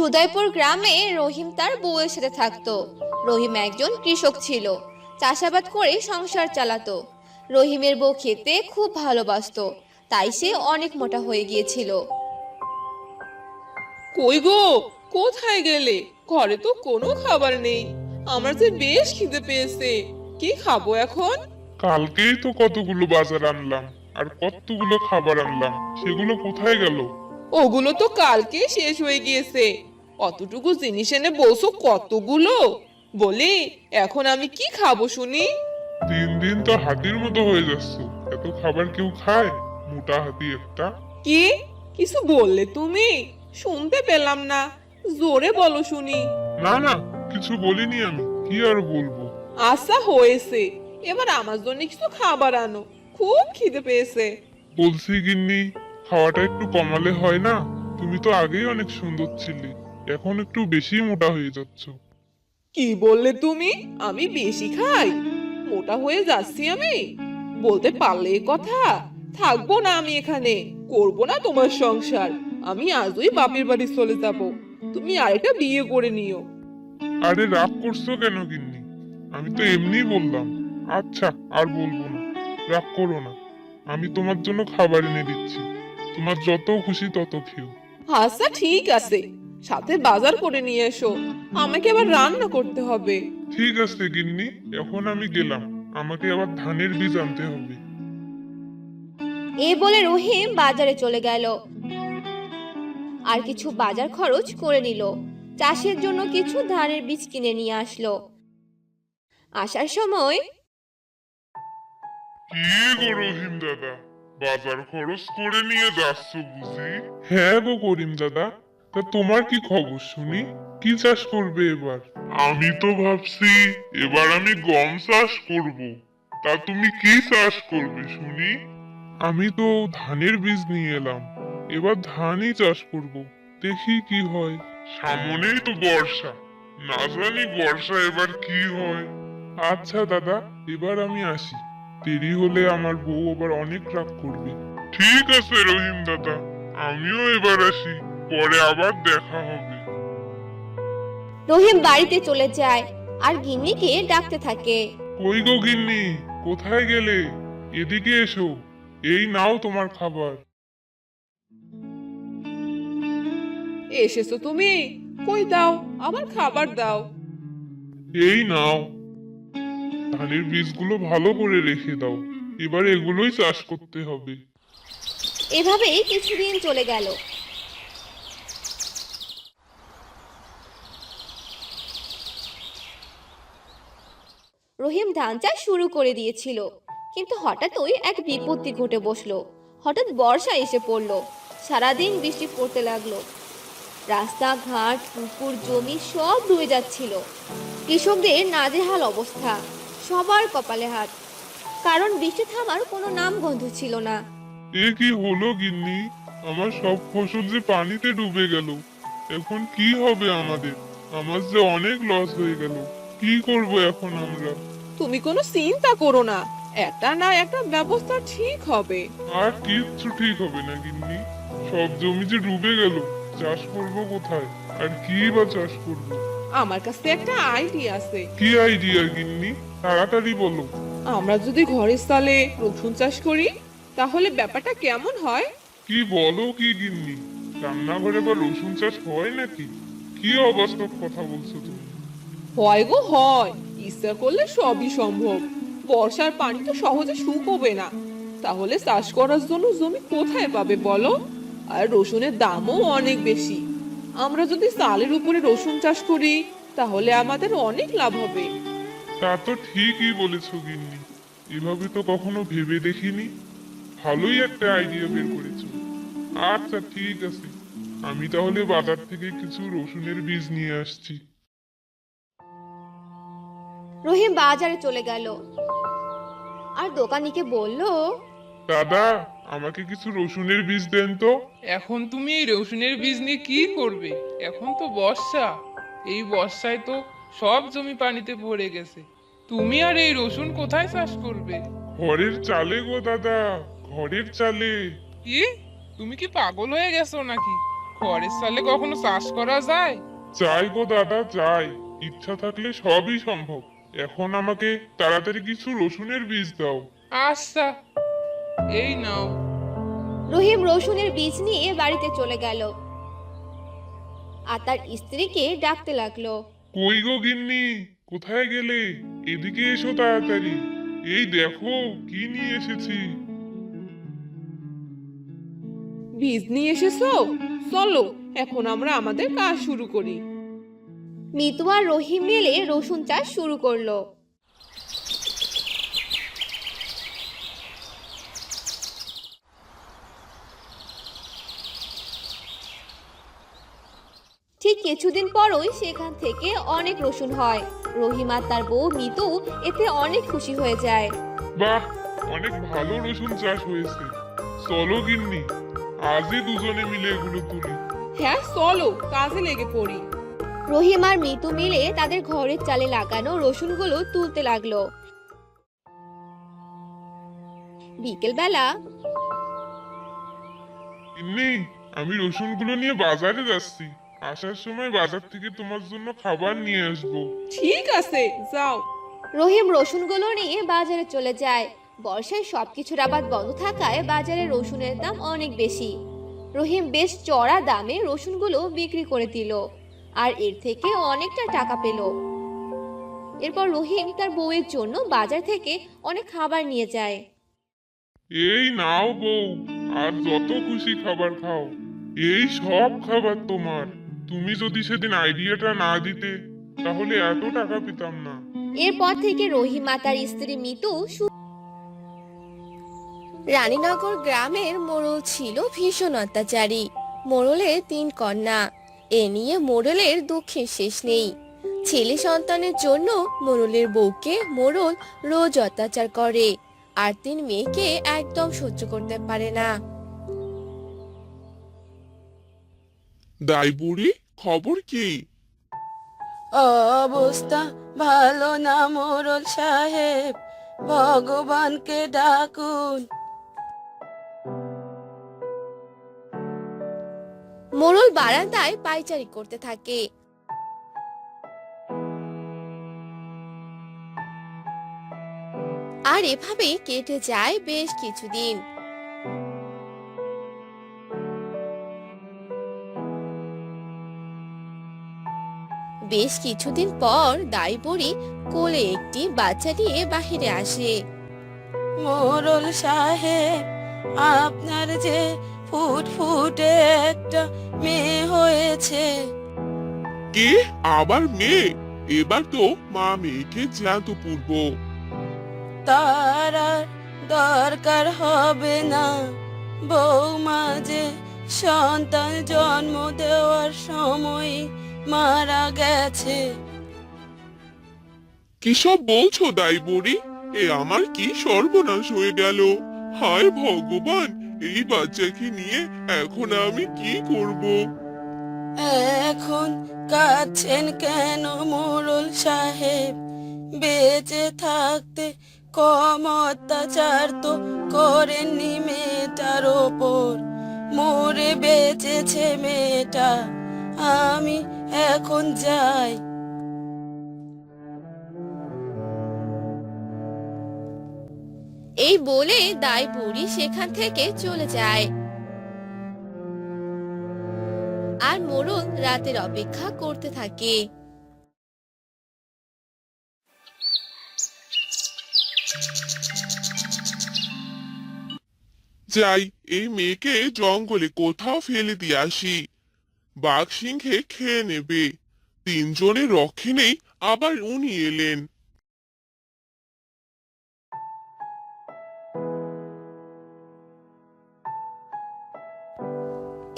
সুদয়পুর গ্রামে রহিম তার বউয়ের সাথে থাকতো। রহিম একজন কৃষক ছিল। চাষাবাদ করে সংসার চালাতো। রহিমের বউ খেতে খুব ভালোবাসতো। তাই সে অনেক মোটা হয়ে গিয়েছিল। কই গো? কোথায় গেলে? ঘরে তো কোনো খাবার নেই। আমার যে বেশ খিদে পেয়েছে। কি খাব এখন? কালকেই তো কতগুলো বাজার আনলাম আর কতগুলো খাবার আনলাম সেগুলো কোথায় গেল? ওগুলো তো কালকে শেষ হয়ে গিয়েছে। অতটুকু জিনিস এনে বলছো কতগুলো? বলি এখন আমি কি খাব শুনি? দিন দিন তো হাতির মতো হয়ে যাচ্ছ। এত খাবার কেউ খায়? মোটা হাতি একটা। কি? কিছু বললে তুমি? শুনতে পেলাম না। জোরে বলো শুনি। না না কিছু বলিনি আমি। কি আর বলব? আশা হয়েছে। এবার আমার জন্য কিছু খাবার আনো। খুব খিদে পেয়েছে। বলছি গিন্নি খাওয়াটা একটু কমালে হয় না? তুমি তো আগেই অনেক সুন্দর ছিলে। এখন একটু বেশি মোটা হয়ে যাচ্ছ। কি বললে তুমি? আমি বেশি খাই। মোটা হয়ে যাচ্ছি আমি। বলতে পারলে এ কথা। থাকব না আমি এখানে। করব না তোমার সংসার। আমি আজই বাপের বাড়ি চলে যাব। তুমি আরেকটা বিয়ে করে নিও। আরে রাগ করছ কেন গিন্নি? আমি তো এমনি বললাম। আচ্ছা আর বলব না। রাগ করো না। আমি তোমার জন্য খাবার এনে দিচ্ছি। তোমার যত খুশি তত খেও। আচ্ছা ঠিক আছে। সাথে বাজার করে নিয়ে এসো। আমাকে আবার রান্না করতে হবে। ঠিক আছে গিন্নি এখন আমি গেলাম। আমাকে আবার ধানের বীজ আনতে হবে। এই বলে রহিম বাজারে চলে গেল। আর কিছু বাজার খরচ করে নিল। চাষের জন্য কিছু ধানের বীজ কিনে নিয়ে আসলো। আসার সময় কি গো রহিম দাদা? বাজার খরচ করে নিয়ে যাচ্ছ বুঝি? হ্যাঁ গো করিম দাদা তা তোমার কি খবর শুনি? কি চাষ করবে এবার? আমি তো ভাবছি এবার আমি গম চাষ করব। তা তুমি কি চাষ করবে শুনি? আমি তো ধানের বীজ নিয়ে এলাম। এবার ধানই চাষ করব। দেখি কি হয়। সামনেই তো বর্ষা। না জানি বর্ষা এবার কি হয়। আচ্ছা দাদা এবার আমি আসি। দেরি হলে আমার বউ আবার অনেক রাগ করবে। ঠিক আছে রহিম দাদা আমিও এবার আসি। পরে আবার দেখা হবে। রহিম বাড়িতে চলে যায় আর গিন্নিকে ডাকতে থাকে। কই গো গিন্নি? কোথায় গেলে? এদিকে এসো। এই নাও তোমার খাবার। এসেছ তুমি? কই দাও? আমার খাবার দাও। এই নাও। ধানের বীজগুলো ভালো করে রেখে দাও। এবার এগুলোই চাষ করতে হবে। এভাবেই কিছুদিন চলে গেল। রহিম ধান চাষ শুরু করে দিয়েছিল। কিন্তু হঠাৎই এক বিপত্তি ঘটে বসল। হঠাৎ বর্ষা এসে পড়ল। সারাদিন বৃষ্টি পড়তে লাগল। রাস্তাঘাট, পুকুর, জমি সব ডুবে যাচ্ছিল। কৃষকদের নাজেহাল অবস্থা, সবার কপালে হাত। কারণ বৃষ্টি থামার কোনো নাম গন্ধ ছিল না। এ কি হলো গিন্নি? আমার সব ফসল যে পানিতে ডুবে গেল। এখন কি হবে আমাদের? আমার যে অনেক লস হয়ে গেল। কি করব এখন আমরা? তুমি কোনো চিন্তা করো না। একটা না একটা ব্যবস্থা ঠিক হবে। আর কিচ্ছু ঠিক হবে না গিন্নি। সব জমি যে ডুবে গেল চাষ করব কোথায়? আর কি বা চাষ করব? আমার কাছে একটা আইডিয়া আছে। কি আইডিয়া গিন্নি? তাড়াতাড়ি বলো। আমরা যদি ঘরের সালে রসুন চাষ করি তাহলে ব্যাপারটা কেমন হয়? কি বলো কি গিন্নি? রান্নাঘরে বা রসুন চাষ হয় নাকি? কি অবাস্তব কথা বলছো তুমি? হয় গো হয়। ইচ্ছা করলে সবই সম্ভব। বর্ষার পানি তো সহজে শুকোবে না। তাহলে চাষ করার জন্য জমি কোথায় পাবে বলো? আর রসুনের দামও অনেক বেশি। আমরা যদি চালের উপরে রসুন চাষ করি, তাহলে আমাদের অনেক লাভ হবে। তা তো ঠিকই বলেছ গিন্নি। এভাবে তো কখনো ভেবে দেখিনি। ভালোই একটা আইডিয়া বের করেছ। আচ্ছা ঠিক আছে। আমি তাহলে বাজার থেকে কিছু রসুনের বীজ নিয়ে আসছি। রহিম বাজারে চলে গেল। আর দোকানিকে বলল দাদা আমাকে কিছু রসুনের বীজ দেন তো। এখন তুমি এই রসুনের বীজ নিয়ে কি করবে? এখন তো বর্ষা। এই বর্ষায় তো সব জমি পানিতে ভরে গেছে। তুমি আর এই রসুন কোথায় চাষ করবে? ঘরের চালে গো দাদা ঘরের চালে। কি? তুমি কি পাগল হয়ে গেছো নাকি? ঘরের চালে কখনো চাষ করা যায়? চাই গো দাদা চাই ইচ্ছা থাকলে সবই সম্ভব। এখন আমাকে তাড়াতাড়ি কিছু রসুনের বীজ দাও। আচ্ছা এই নাও। রহিম রসুনের বীজ নিয়ে বাড়িতে চলে গেল। আর তার স্ত্রীকে ডাকতে লাগল। কই গো গিন্নি কোথায় গেলে? এদিকে এসো তাড়াতাড়ি। এই দেখো কি নিয়ে এসেছি। বীজ নিয়ে এসেছ? চলো এখন আমরা আমাদের কাজ শুরু করি। মিতু আর রহিম মিলে রসুন চাষ শুরু করল। ঠিক কিছুদিন পরই সেখান থেকে অনেক রসুন হয়। রহিম আর তার বউ মিতু এতে অনেক খুশি হয়ে যায়। বাহ অনেক ভালো রসুন চাষ হয়েছে। চলো গিন্নি আজই দুজনে মিলে এগুলো তুলি। হ্যাঁ চলো কাজে লেগে পড়ি। রহিম আর মিতু মিলে তাদের ঘরের চালে লাগানো রসুনগুলো তুলতে লাগল। বিকেলবেলা গিন্নি আমি রসুনগুলো নিয়ে বাজারে যাচ্ছি। আসার সময় বাজার থেকে তোমার জন্য খাবার নিয়ে আসব। ঠিক আছে যাও। রহিম রসুনগুলো নিয়ে বাজারে চলে যায়। বর্ষায় সবকিছুর আবাদ বন্ধ থাকায় বাজারে রসুনের দাম অনেক বেশি। রহিম বেশ চড়া দামে রসুনগুলো বিক্রি করে দিল। আর এর থেকে অনেকটা টাকা পেল। এরপর রহিম তার বউয়ের জন্য বাজার থেকে অনেক খাবার নিয়ে যায়। এই নাও বউ আর যত খুশি খাবার খাও। এই সব খাবার তোমার। তুমি যদি সেদিন আইডিয়াটা না দিতে তাহলে এত টাকা পেতাম না। এরপর থেকে রহিমা তার স্ত্রী মিতু রানীনগর গ্রামের মোড়ল ছিল ভীষণ অত্যাচারী। মোড়লের তিন কন্যা। এ নিয়ে মোড়লের দুঃখের শেষ নেই। ছেলে সন্তানের জন্য মোড়লের বউকে মোড়ল রোজ অত্যাচার করে আর তিন মেয়েকে একদম সহ্য করতে পারে না। দাই বুড়ি খবর কি? অবস্থা ভালো না মোরল সাহেব ভগবানকে ডাকুন। মোড়ল বারান্দায় পাইচারি করতে থাকে। আর এভাবেই কেটে যায় বেশ কিছুদিন। বেশ কিছুদিন পর দাইবড়ি কোলে একটি বাচ্চা নিয়ে বাহিরে আসে। মোরল সাহেব, আপনার যে ফুটফুটে একটা মেয়ে হয়েছে। কি? আবার মেয়ে? এবার তো মা মেয়েকে জ্যান্ত পূর্ব। তার আর দরকার হবে না। বৌমা যে সন্তান জন্ম দেওয়ার সময় মারা গেছে। কিসব বলছো দাই বুড়ি এ আমার কি সর্বনাশ হয়ে গেল? হায় ভগবান এই বাচ্চাকে নিয়ে এখন আমি কি করব? এখন কাঁদছেন কেন মোরল সাহেব? বেঁচে থাকতে কম অত্যাচার তো করেননি মেয়েটার ওপর। মরে বেঁচেছে মেয়েটা, আমি এখন যাই। এই বলে দাই বুড়ি সেখান থেকে চলে যায়। আর মোড়ল রাতের অপেক্ষা করতে থাকে। যাই, এই মেয়েকে জঙ্গলে কোথাও ফেলে দিয়ে আসি। বাঘ সিংহে খেয়ে নেবে। তিনজনের রক্ষে নেই আবার উনি এলেন।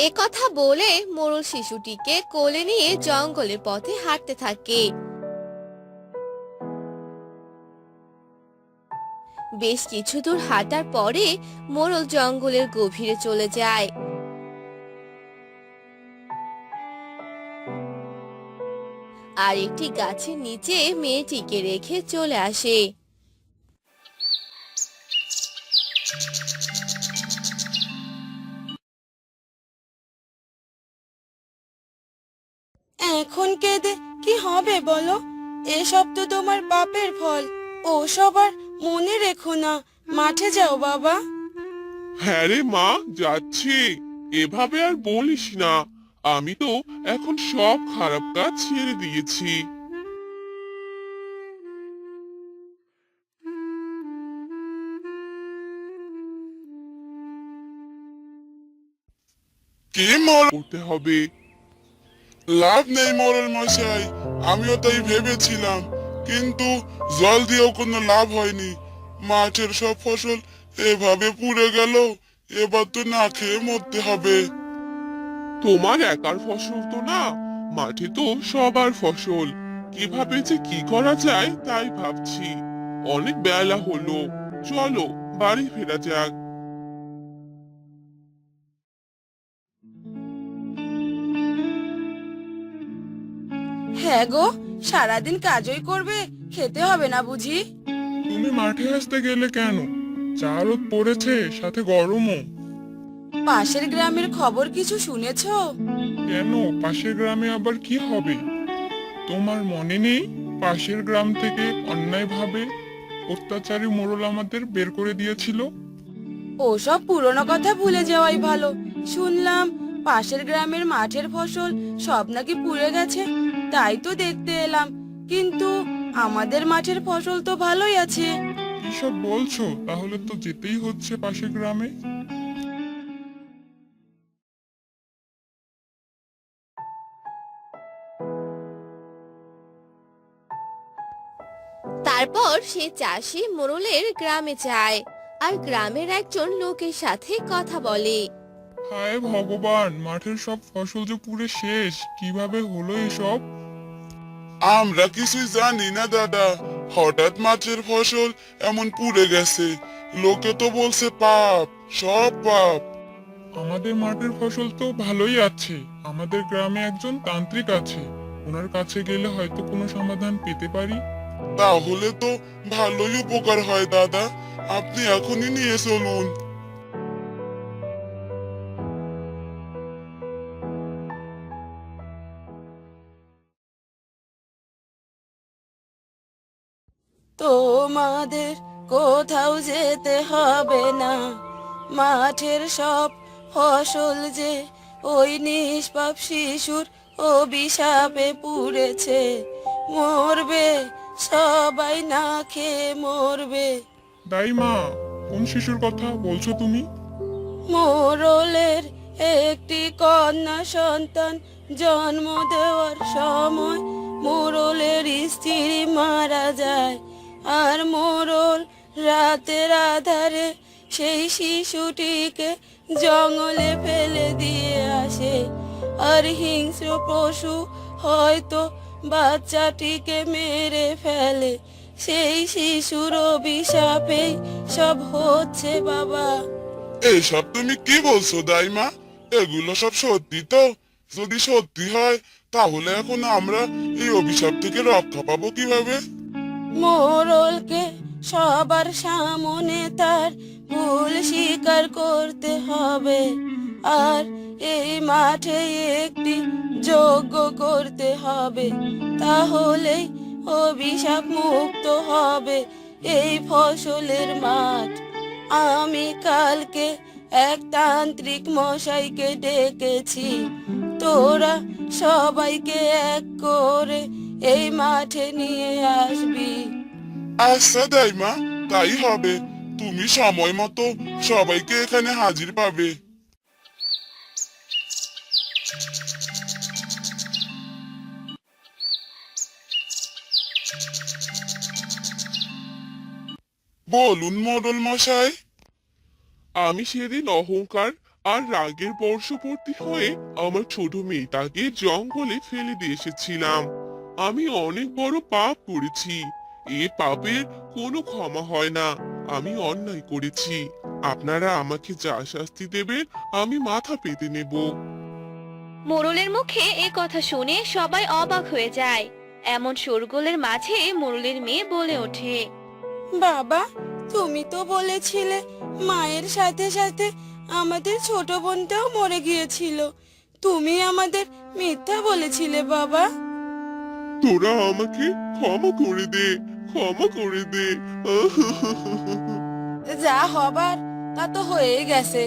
এ কথা বলে মোরল শিশুটিকে কোলে নিয়ে জঙ্গলের পথে হাঁটতে থাকে। বেশ কিছু দূর হাঁটার পরে মোড়ল জঙ্গলের গভীরে চলে যায়। আর একটি গাছের নিচে মেয়েটিকে রেখে চলে আসে। এখন কেঁদে কি হবে বলো? এসব তো তোমার পাপের ফল। ও সবার মনে রেখো না। মাঠে যাও, বাবা। হ্যাঁ রে মা, যাচ্ছি। এভাবে আর বলিস না। আমি তো এখন সব খারাপ কাজ ছেড়ে দিয়েছি। কে মর করতে হবে? লাভ নেই মরল মশাই, আমিও তাই ভেবেছিলাম, কিন্তু জল দিয়েও কোনো লাভ হয়নি। মাঠের সব ফসল এভাবে পুড়ে গেল, এবার তো না খেয়ে মরতে হবে। তোমার একার ফসল তো না, মাঠে তো সবার ফসল। কীভাবে যে কি করা যায় তাই ভাবছি। অনেক বেলা হলো, চলো বাড়ি ফেরা যাক। হ্যাঁ গো সারাদিন কাজই করবে খেতে হবে না বুঝি? তুমি মাঠে আসতে গেলে কেন? চা রোদ পড়েছে সাথে গরমও। পাশের গ্রামের খবর কিছু শুনেছো? কেন? পাশের গ্রামে আবার কি হবে? তোমার মনে নেই? পাশের গ্রাম থেকে অন্যায়ভাবে অত্যাচারী মোড়ল আমাদের বের করে দিয়েছিল? ওসব পুরনো কথা ভুলে যাওয়াই ভালো। শুনলাম পাশের গ্রামের মাঠের ফসল সব নাকি পুড়ে গেছে। তাই তো দেখতে এলাম। কিন্তু আমাদের মাঠের ফসল তো ভালোই আছে। কিসব বলছো? তাহলে তো যেতেই হচ্ছে পাশের গ্রামে। তারপর সে চাষি মোড়লের গ্রামে যায় আর গ্রামের একজন লোকের সাথে কথা বলে। হায় ভগবান মাঠের সব ফসল যে পুড়ে শেষ কীভাবে হলো এসব? আমরা কিছুই জানি না, দাদা। হঠাৎ মাছের ফসল এমন পুড়ে গেছে। লোকে তো বলছে পাপ, সব পাপ। আমাদের মাঠের ফসল তো ভালোই আছে। আমাদের গ্রামে একজন তান্ত্রিক আছে। ওনার কাছে গেলে হয়তো কোনো সমাধান পেতে পারি। তাহলে তো ভালোই উপকার হয়, দাদা। আপনি এখনই নিয়ে চলুন। তোমাদের কোথাও যেতে হবে না। মাঠের সব ফসল যে ওই নিষ্পাপ শিশুর অভিশাপে পুড়েছে মরবে সবাই না খেয়ে মরবে। দাইমা কোন শিশুর কথা বলছো তুমি? মোরলের একটি কন্যা সন্তান জন্ম দেওয়ার সময় মোরলের স্ত্রী মারা যায়। আর মোরল রাতের আধারে সেই শিশুটিকে জঙ্গলে ফেলে দিয়ে আসে। আর হিংস্র পশু হয়তো বাচ্চাটিকে মেরে ফেলে। সেই শিশুর অভিশাপেই সব হচ্ছে বাবা। এইসব তুমি কি বলছো, দাইমা? এগুলো সব সত্যি তো? যদি সত্যি হয়, তাহলে এখন আমরা এই অভিশাপ থেকে রক্ষা পাবো কীভাবে? মোরলকে সবার সামনে তার ভুল স্বীকার করতে হবে। আর এই মাঠে একটি যোগ্য করতে হবে। তাহলেই অভিশাপ মুক্ত হবে এই ফসলের মাঠ। আমি কালকে এক তান্ত্রিক মশাইকে ডেকেছি। তোরা সবাইকে এক করে এই মাঠে নিয়ে আসবি। আচ্ছা দাইমা, তাই হবে। তুমি সময় মতো সবাইকে এখানে হাজির পাবে। বলুন মডল মশাই। আমি সেদিন অহংকার আর রাগের বর্ষবর্তী হয়ে আমার ছোট মেয়েটাকে জঙ্গলে ফেলে দিয়ে এসেছিলাম। আমি অনেক বড় পাপ করেছি। এ পাপের কোনো ক্ষমা হয় না। আমি অন্যায় করেছি। আপনারা আমাকে যা শাস্তি দেবেন আমি মাথা পেতে নেব। মোরলের মুখে এ কথা শুনে সবাই অবাক হয়ে যায়। এমন শোরগোলের মাঝে মোরলের মেয়ে বলে ওঠে। বাবা তুমি তো বলেছিলে মায়ের সাথে সাথে আমাদের ছোট বোনটাও মরে গিয়েছিল। তুমি আমাদের মিথ্যা বলেছিলে বাবা। তোরা আমাকে ক্ষমা করে দে ক্ষমা করে দে। যা হবার তা তো হয়েই গেছে।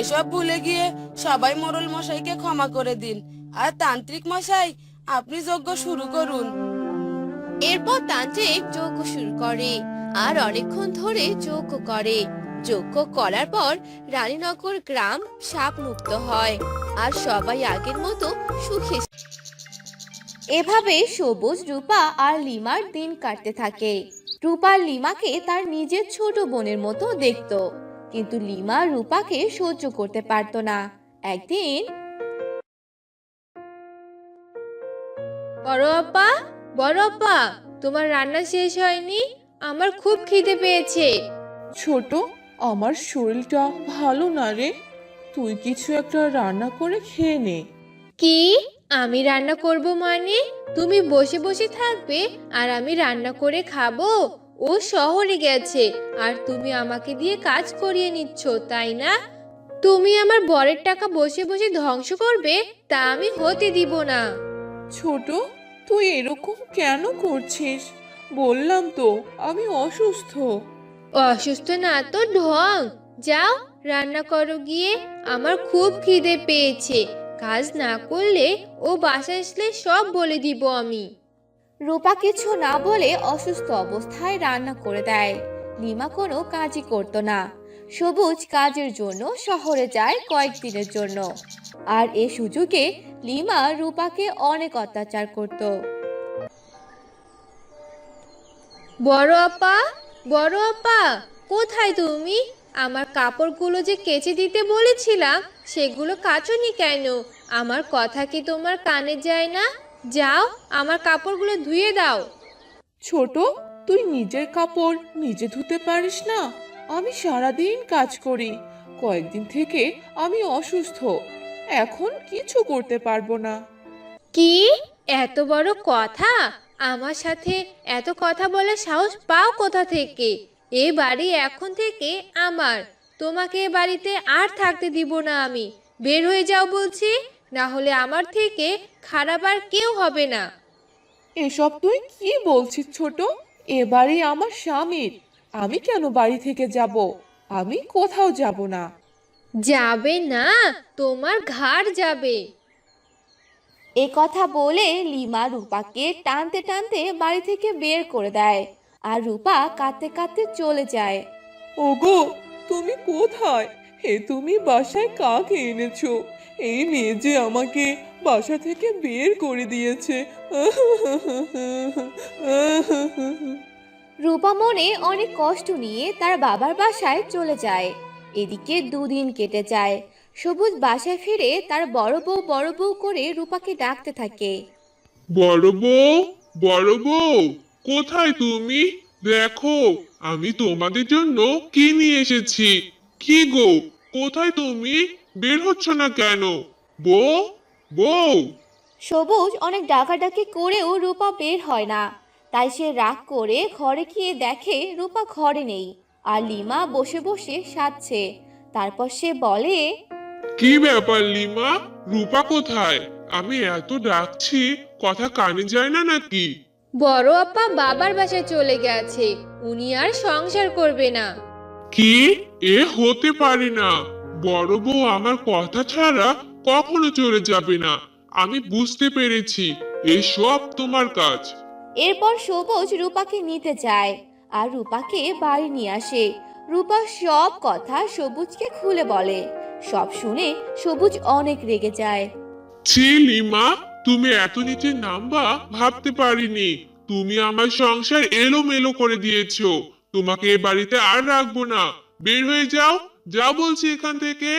এসব ভুলে গিয়ে সবাই মোরল মশাইকে ক্ষমা করে দিন। আর তান্ত্রিক মশাই আপনি যজ্ঞ শুরু করুন। এরপর তান্ত্রিক যজ্ঞ শুরু করে আর অনেকক্ষণ ধরে যজ্ঞ করে। যজ্ঞ করার পর রানীনগর গ্রাম সাপ মুক্ত হয় আর সবাই আগের মতো সুখে এভাবে সবুজ রূপা আর লিমার দিন কাটতে থাকে। রূপা লিমাকে তার নিজের ছোট বোনের মতো দেখতো কিন্তু লিমা রূপাকে সহ্য করতে পারতো না। একদিন বড় আপা বড় আপা তোমার রান্না শেষ হয়নি? আমার খুব খিদে পেয়েছে। ছোট আমার শরীরটা ভালো না রে। তুই কিছু একটা রান্না করে খেয়ে নে। কি? আমি রান্না করব মানে? তুমি বসে বসে থাকবে আর আমি রান্না করে খাব? ও শহরে গেছে আর তুমি আমাকে দিয়ে কাজ করিয়ে নিচ্ছ তাই না? তুমি আমার বরের টাকা বসে বসে ধ্বংস করবে তা আমি হতে দিব না। ছোট তুই এরকম কেন করছিস? বললাম তো আমি অসুস্থ। অসুস্থ না তো ঢং। যাও রান্না করো গিয়ে। আমার খুব খিদে পেয়েছে। কাজ না করলে ও বাসায় আসলে সব বলে দিব আমি। রূপা কিছু না বলে অসুস্থ অবস্থায় রান্না করে দেয়। লিমা কোনো কাজই করতো না। সবুজ কাজের জন্য শহরে যায় কয়েকদিনের জন্য। আর এ সুযোগে লিমা রূপাকে অনেক অত্যাচার করত। বড় আপা বড় আপা কোথায় তুমি? আমার কাপড়গুলো যে কেচে দিতে বলেছিলাম সেগুলো কাচনি কেন? আমার কথা কি তোমার কানে যায় না? যাও আমার কাপড়গুলো ধুয়ে দাও। ছোট তুই নিজের কাপড় নিজে ধুতে পারিস না? আমি সারাদিন কাজ করি। কয়েকদিন থেকে আমি অসুস্থ। এখন কিছু করতে পারব না। কি? এত বড় কথা? আমার সাথে এত কথা বলার সাহস পাও কোথা থেকে? এ বাড়ি এখন থেকে আমার। তোমাকে এ বাড়িতে আর থাকতে দিব না আমি। বের হয়ে যাও বলছি। না হলে আমার থেকে খারাপ আর কেউ হবে না। এসব তুই কি বলছিস ছোট? এবারে আমার স্বামীর। আমি কেন বাড়ি থেকে যাব? আমি কোথাও যাব না। যাবে না তোমার ঘাড় যাবে। এ কথা বলে লিমা রূপাকে টানতে টানতে বাড়ি থেকে বের করে দেয় আর রূপা কাঁদতে কাঁদতে চলে যায়। ওগো তুমি কোথায়? হে তুমি বাসায় কাকে এনেছো? এই মেয়ে যে আমাকে বাসা থেকে বের করে দিয়েছে। রূপা মনে অনেক কষ্ট নিয়ে তার বাবার বাসায় চলে যায়। এদিকে দুদিন কেটে যায়। সবুজ বাসায় ফিরে তার বড় বউ বড় বউ করে রূপাকে ডাকতে থাকে। বড় বউ বড় বউ কোথায় তুমি? দেখো আমি তোমাদের জন্য কি নিয়ে এসেছি। কি গো? কোথায় তুমি? বের হচ্ছ না কেন? বউ বউ। সবুজ অনেক ডাকাডাকি করেও রূপা বের হয় না। তাই সে রাগ করে ঘরে গিয়ে দেখে রূপা ঘরে নেই আর লিমা বসে বসে সাজছে। তারপর সে বলে কি ব্যাপার লিমা? রূপা কোথায়? আমি এত ডাকছি কথা কানে যায় না নাকি? বড় আপা বাবার বাসায় চলে গেছে। উনি আর সংসার করবে না। কি? এ হতে পারে না। বড় বউ আমার কথা ছাড়া কখনো চলে যাবে না। আমি বুঝতে পেরেছি। এসব তোমার কাজ। এরপর সবুজ রূপাকে নিতে যায় আর রূপাকে বাড়ি নিয়ে আসে। রূপা সব কথা সবুজকে খুলে বলে। সব শুনে সবুজ অনেক রেগে যায়। ছি লিমা তুমি এত নিচে নামবা ভাবতে পারিনি। তুমি আমার সংসার এলোমেলো করে দিয়েছ। তোমাকে এ বাড়িতে আর রাখব না। বের হয়ে যাও, যা বলছি এখান থেকে।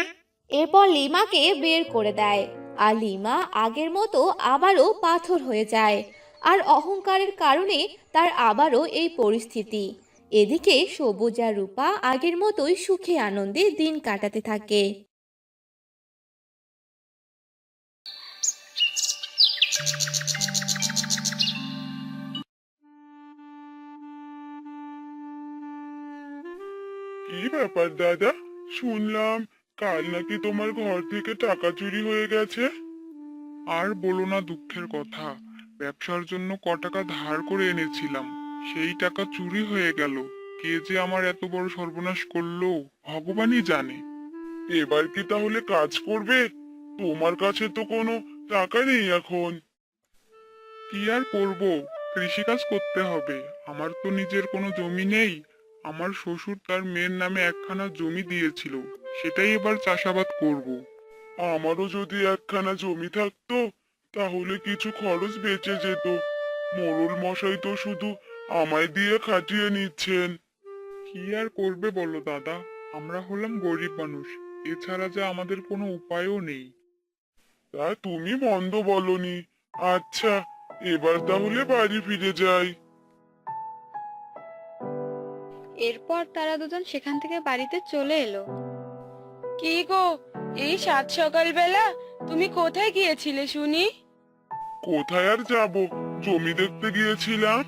এরপর লিমাকে বের করে দেয়। আর লিমা আগের মতো আবারও পাথর হয়ে যায়। আর অহংকারের কারণে তার আবারও এই পরিস্থিতি। এদিকে সবুজ আর রূপা আগের মতোই সুখে আনন্দে দিন কাটাতে থাকে। কি ব্যাপার, দাদা। শুনলাম, কাল নাকি তোমার ঘর থেকে টাকা চুরি হয়ে গেছে। আর বলো না দুঃখের কথা, ব্যবসার জন্য ক টাকা ধার করে এনেছিলাম, সেই টাকা চুরি হয়ে গেল। কে যে আমার এত বড় সর্বনাশ করল, ভগবানই জানে। এবার কি তাহলে কাজ করবে? তোমার কাছে তো কোনো টাকা নেই এখন। কি আর করব? কৃষিকাজ করতে হবে, আমার তো নিজের কোনো জমি নেই। আমার শ্বশুর তার মেয়ের নামে একখানা জমি দিয়েছিল, সেটাই এবার চাষাবাদ করব। আমারও যদি একখানা জমি থাকতো, তাহলে কিছু খরচ বেঁচে যেত। মোড়ল মশাই তো শুধু আমায় দিয়ে খাটিয়ে নিচ্ছেন। কি আর করবে বলো দাদা? আমরা হলাম গরিব মানুষ, এছাড়া যে আমাদের কোনো উপায়ও নেই। তা তুমি মন্দ বলনি। আচ্ছা এবার তাহলে বাড়ি ফিরে যাই। এরপর তারা দুজন সেখান থেকে বাড়িতে চলে এলো। কি গো এই সাত সকালবেলা তুমি কোথায় গিয়েছিলে শুনি? কোথায় আর যাব? জমি দেখতে গিয়েছিলাম।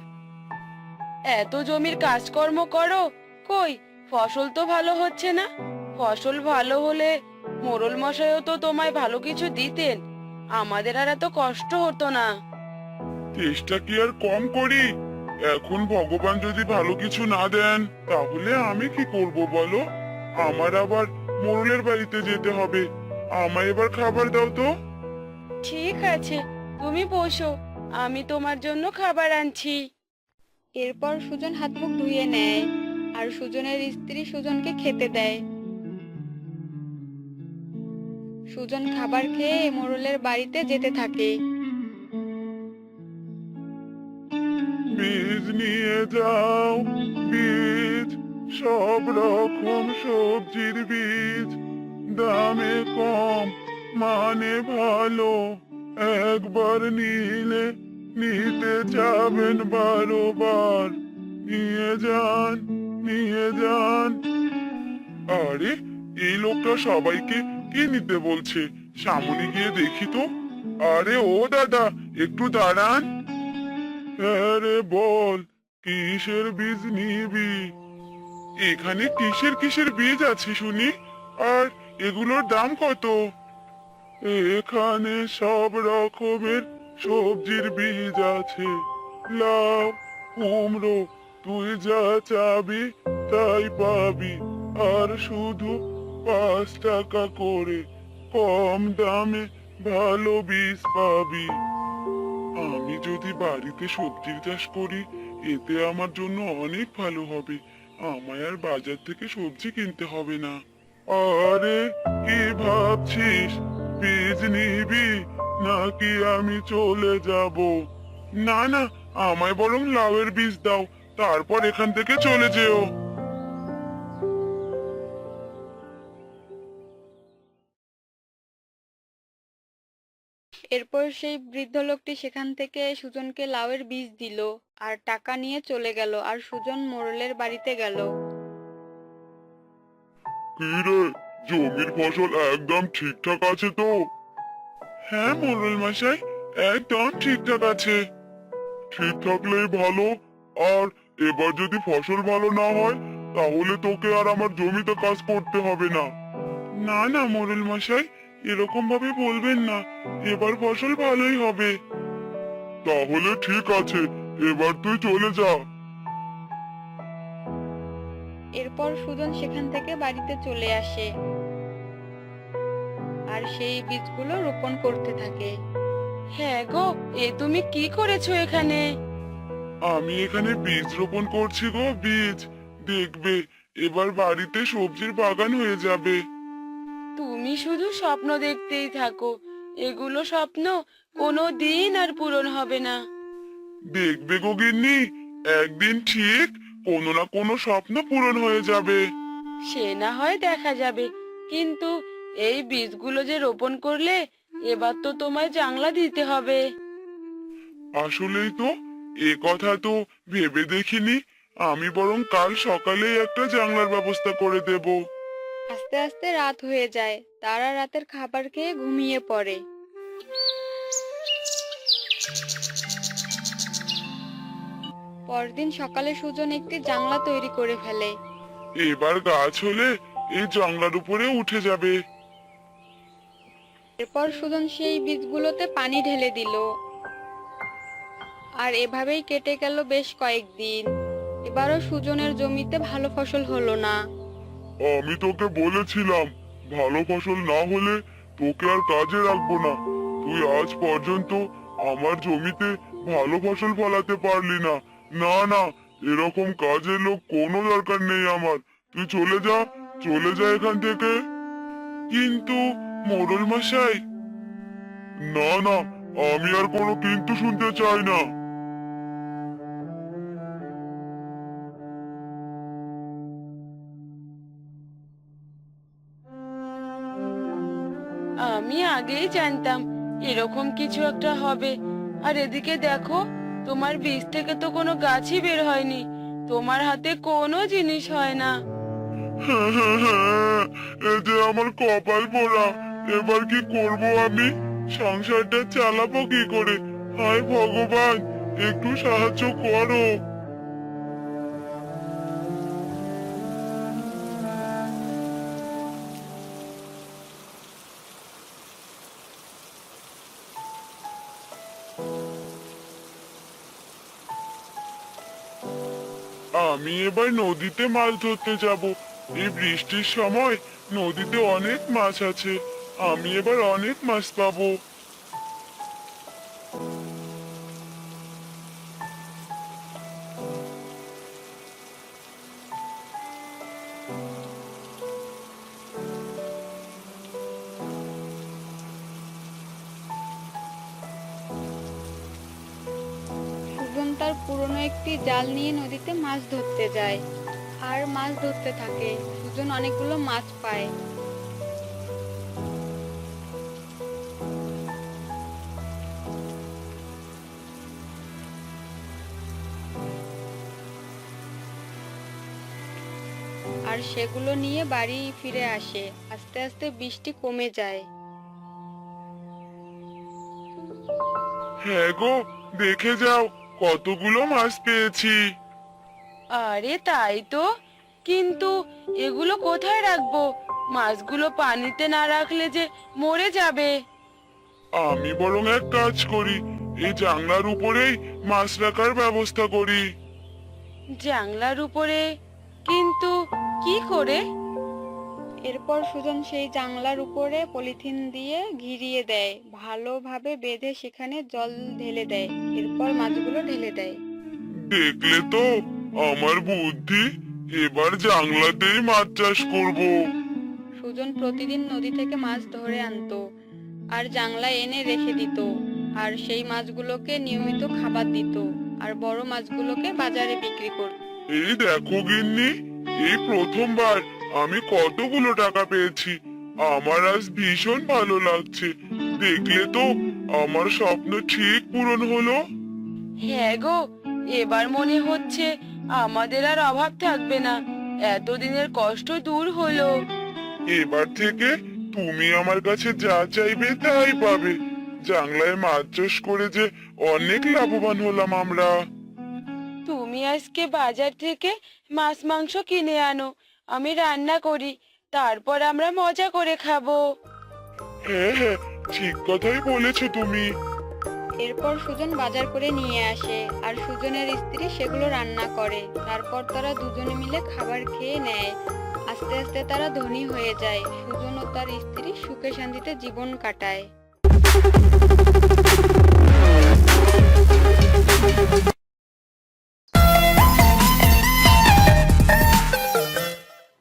এত জমির কাজকর্ম করো কই? ফসল তো ভালো হচ্ছে না। ফসল ভালো হলে মোরল মশাইও তো তোমায় ভালো কিছু দিতেন। আমাদের আর এত কষ্ট হতো না। চেষ্টা কি আর কম করি? এখন ভগবান যদি ভালো কিছু না দেন, তাহলে আমি কি করব বলো? আমার আবার মোরলের বাড়িতে যেতে হবে। আমায় এবার খাবার দাও তো। ঠিক আছে, তুমি বসো। আমি তোমার জন্য খাবার আনছি। এরপর সুজন হাত মুখ ধুয়ে নেয়, আর সুজনের স্ত্রী সুজনকে খেতে দেয়। সুজন খাবার খেয়ে মোরলের বাড়িতে যেতে থাকে। বীজ নিয়ে যাও, বীজ, সব রকম সবজির বীজ। দামে কম মানে ভালো। একবার নিলে নিতে যাবেন বারোবার। নিয়ে যান নিয়ে যান। আরে, এই লোকটা সবাইকে কি নিতে বলছে? সামনে গিয়ে দেখি তো। আরে ও দাদা, একটু দাঁড়ান। আরে বল, কিসের বীজ নিবি? এখানে কিসের কিসের বীজ আছে শুনি? আর এগুলোর দাম কত? এখানে সব রকমের সবজির বীজ আছে। লাউ, কুমড়ো, তুই যা চাবি, তাই পাবি। আর শুধু পাঁচ টাকা করে কম দামে ভালো বীজ পাবি। আমি যদি বাড়িতে সবজির চাষ করি, এতে আমার জন্য অনেক ভালো হবে। আমায় আর বাজার থেকে সবজি কিনতে হবে না। আরে, কি ভাবছিস? বীজ নিবি? নাকি আমি চলে যাব? না না, আমায় বরং লাউয়ের বীজ দাও, তারপর এখান থেকে চলে যেও। এরপর সেই বৃদ্ধ লোকটি সেখান থেকে সুজনকে লাউয়ের বীজ দিল আর টাকা নিয়ে চলে গেল আর সুজন মোরলের বাড়িতে গেল। কি রে? জমির ফসল একদম ঠিকঠাক আছে তো? হ্যাঁ মোরল মশাই একদম ঠিকঠাক আছে। ঠিক থাকলেই ভালো। আর এবার যদি ফসল ভালো না হয় তাহলে তোকে আর আমার জমিতে কাজ করতে হবে না। না না মোরল মশাই এরকম ভাবে বলবেন না এবার ফসল ভালোই হবে। তাহলে ঠিক আছে এবার তুই চলে যা। এরপর সুজন সেখান থেকে বাড়িতে চলে আসে। আর সেই বীজগুলো রোপণ করতে থাকে। হ্যাঁ গো এ তুমি কি করেছ এখানে? আমি এখানে বীজ রোপণ করছি গো বীজ। দেখবে এবার বাড়িতে সবজির বাগান হয়ে যাবে। তুমি শুধু স্বপ্ন দেখতেই থাকো। এগুলো স্বপ্ন কোনো দিন আর পূরণ হবে না। দেখবে গো গিন্নি একদিন ঠিক কোনো না কোনো স্বপ্ন পূরণ হয়ে যাবে। সে না হয় দেখা যাবে। কিন্তু এই বীজগুলো যে রোপণ করলে এবার তো তোমায় জাংলা দিতে হবে। আসলেই তো এ কথা তো ভেবে দেখিনি। আমি বরং কাল সকালেই একটা জানলার ব্যবস্থা করে দেব। আস্তে আস্তে রাত হয়ে যায়। তারা রাতের খাবার খেয়ে ঘুমিয়ে পড়ে। পরদিন সকালে সুজন একটি জানলা তৈরি করে ফেলে। এবার গাছ হলে এই জানলার উপরে উঠে যাবে। এরপর সুজন সেই বীজগুলোতে পানি ঢেলে দিল। আর এভাবেই কেটে গেল বেশ কয়েকদিন। এবারও সুজনের জমিতে ভালো ফসল হলো না। আমি তোকে বলেছিলাম, ভালো ফসল না হলে তোকে আর কাজে রাখব না। তুই আজ পর্যন্ত আমার জমিতে ভালো ফসল ফলাতে পারলি না। না না, এরকম কাজের লোক কোনো দরকার নেই আমার। তুই চলে যা চলে যা এখান থেকে। কিন্তু, মোড়ল মশাই। না না, আমি আর কোনো কিন্তু শুনতে চাই না। আগেই জানতাম, এরকম কিছু একটা হবে। আর এদিকে দেখো, তোমার বীজ থেকে তো কোনো গাছই বের হয়নি। তোমার হাতে কোনো জিনিস হয় না। এ যে আমার কপাল পোড়া। এবার কি করব আমি? সংসারটা চালাবো কি করে? হায় ভগবান, একটু সাহায্য করো। আমি এবার নদীতে মাছ ধরতে যাব। এই বৃষ্টির সময় নদীতে অনেক মাছ আছে। আমি এবার অনেক মাছ পাবো। জাল নিয়ে নদীতে মাছ ধরতে যায়। আর মাছ ধরতে থাকে। সুজন অনেকগুলো মাছ পায়। আর সেগুলো নিয়ে বাড়ি ফিরে আসে। আস্তে আস্তে বৃষ্টি কমে যায়। হ্যাঁ গো, দেখে যাও। কতগুলো মাছ পেয়েছি? আরে তাই তো। কিন্তু এগুলো কোথায় রাখব? মাছগুলো পানিতে না রাখলে যে মরে যাবে। আমি বরং এক কাজ করি এই জানলার উপরেই মাছ রাখার ব্যবস্থা করি। জাংলার উপরে? কিন্তু কি করে? এরপর সুজন সেই জানলার উপরে পলিথিন দিয়ে ঘিরিয়ে দেয় ভালোভাবে বেঁধে সেখানে জল ঢেলে দেয় এরপর মাছগুলো ঢেলে দেয়। দেখলে তো আমার বুদ্ধি এবার জানলাতেই মাছ চাষ করব। সুজন প্রতিদিন নদী থেকে মাছ ধরে আনতো আর জাংলা এনে রেখে দিত আর সেই মাছগুলোকে নিয়মিত খাবার দিত আর বড় মাছগুলোকে বাজারে বিক্রি করত। এই দেখো গিন্নি এই প্রথমবার আমি কতগুলো টাকা পেয়েছি। আমার আজ ভীষণ ভালো লাগছে। দেখলে তো আমার স্বপ্ন ঠিক পূরণ হলো। হ্যাঁ গো এবার মনে হচ্ছে আমাদের আর অভাব থাকবে না। এতদিনের কষ্ট দূর হলো। এবার থেকে তুমি আমার কাছে যা চাইবে তাই পাবে। জাংলায় মাছ চাষ করে যে অনেক লাভবান হলাম আমরা। তুমি আজকে বাজার থেকে মাছ মাংস কিনে আনো। আমি রান্না করি তারপর আমরা মজা করে খাব। হ্যাঁ হ্যাঁ ঠিক কথাই বলেছ তুমি। এরপর সুজন বাজার করে নিয়ে আসে আর সুজনের স্ত্রী সেগুলো রান্না করে। তারপর তারা দুজনে মিলে খাবার খেয়ে নেয়। আস্তে আস্তে তারা ধনী হয়ে যায়। সুজন ও তার স্ত্রী সুখে শান্তিতে জীবন কাটায়।